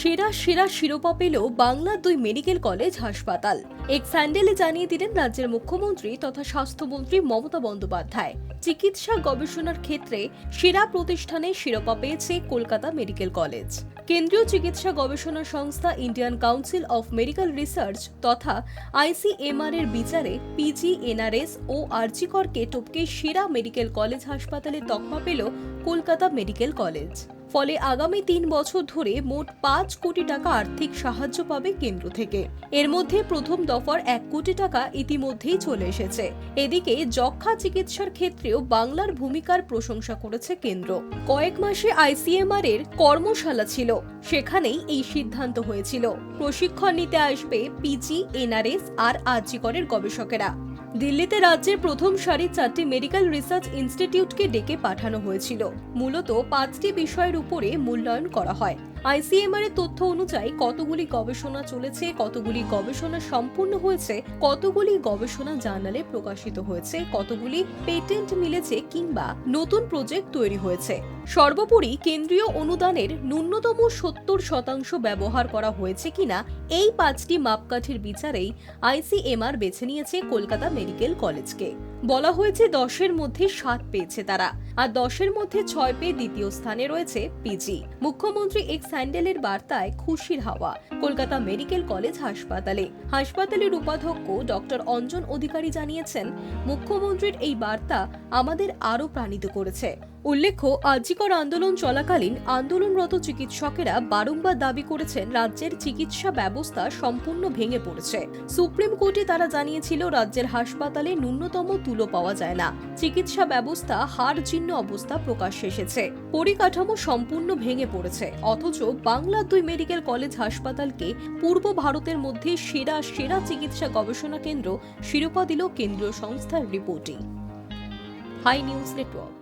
সেরা সেরা শিরোপা পেল বাংলার দুই মেডিকেল কলেজ হাসপাতাল। এক স্যান্ডেলে জানিয়ে দিলেন রাজ্যের মুখ্যমন্ত্রী তথা স্বাস্থ্যমন্ত্রী মমতা বন্দ্যোপাধ্যায়। চিকিৎসা গবেষণার ক্ষেত্রে সেরা প্রতিষ্ঠানে শিরোপা পেয়েছে কলকাতা মেডিকেল কলেজ। কেন্দ্রীয় চিকিৎসা গবেষণা সংস্থা Indian council of medical research তথা আইসিএমআর এর বিচারে পিজি, এনআরএস ও আরজিকরকে টপকে সেরা মেডিকেল কলেজ হাসপাতালে তকমা পেল কলকাতা মেডিকেল কলেজ। ফলে আগামী তিন বছর ধরে মোট পাঁচ কোটি টাকা আর্থিক সাহায্য পাবে কেন্দ্র থেকে। এর মধ্যে প্রথম দফার এক কোটি টাকা ইতিমধ্যেই চলে এসেছে। এদিকে যক্ষা চিকিৎসার ক্ষেত্রেও বাংলার ভূমিকার প্রশংসা করেছে কেন্দ্র। কয়েক মাসে আইসিএমআর এর কর্মশালা ছিল। সেখানেই এই সিদ্ধান্ত হয়েছিল। প্রশিক্ষণ নিতে আসবে পিজি এনআরএস আর আরজিকরের গবেষকেরা। দিল্লিতে রাজ্যের প্রথম সারির চারটি মেডিকেল রিসার্চ ইনস্টিটিউটকে ডেকে পাঠানো হয়েছিল। মূলত পাঁচটি বিষয়ের উপরে মূল্যায়ন করা হয়। আইসিএমআর এর তথ্য অনুযায়ী কতগুলি গবেষণা চলেছে, কতগুলি গবেষণা সম্পূর্ণ হয়েছে, কতগুলি গবেষণা জার্নালে প্রকাশিত হয়েছে, কতগুলি পেটেন্ট মিলেছে কিংবা নতুন প্রজেক্ট তৈরি হয়েছে। সর্বোপরি কেন্দ্রীয় অনুদানের ন্যূনতম সত্তর শতাংশ ব্যবহার করা হয়েছে কিনা, এই পাঁচটি মাপকাঠির বিচারেই আইসিএমআর বেছে নিয়েছে কলকাতা মেডিকেল কলেজকে। বলা হয়েছে দশের মধ্যে সাত পেয়েছে তারা। আর দশের মধ্যে ছয় পেয়ে দ্বিতীয় স্থানে রয়েছে পিজি। মুখ্যমন্ত্রী এক স্যান্ডেলের বার্তায় খুশির হাওয়া, কলকাতা মেডিকেল কলেজ হাসপাতালে। হাসপাতালের উপাধ্যক্ষ ডক্টর অঞ্জন অধিকারী জানিয়েছেন, মুখ্যমন্ত্রীর এই বার্তা আমাদের আরও প্রাণিত করেছে। উল্লেখ্য আজিকর আন্দোলন চলাকালীন আন্দোলনরত চিকিৎসকেরা বারংবার দাবি করেছেন রাজ্যের চিকিৎসা ব্যবস্থা সম্পূর্ণ ভেঙে পড়েছে। সুপ্রিম কোর্টে তারা জানিয়েছিল, রাজ্যের হাসপাতালে ন্যূনতম তুলো পাওয়া যায় না। চিকিৎসা ব্যবস্থা হার জীর্ণ অবস্থা প্রকাশ এসেছে। পরিকাঠামো সম্পূর্ণ ভেঙে পড়েছে। অথচ বাংলার দুই মেডিকেল কলেজ হাসপাতালকে পূর্ব ভারতের মধ্যে সেরা সেরা চিকিৎসা গবেষণা কেন্দ্র শিরোপা দিল কেন্দ্রীয় সংস্থার রিপোর্টিং। High news network.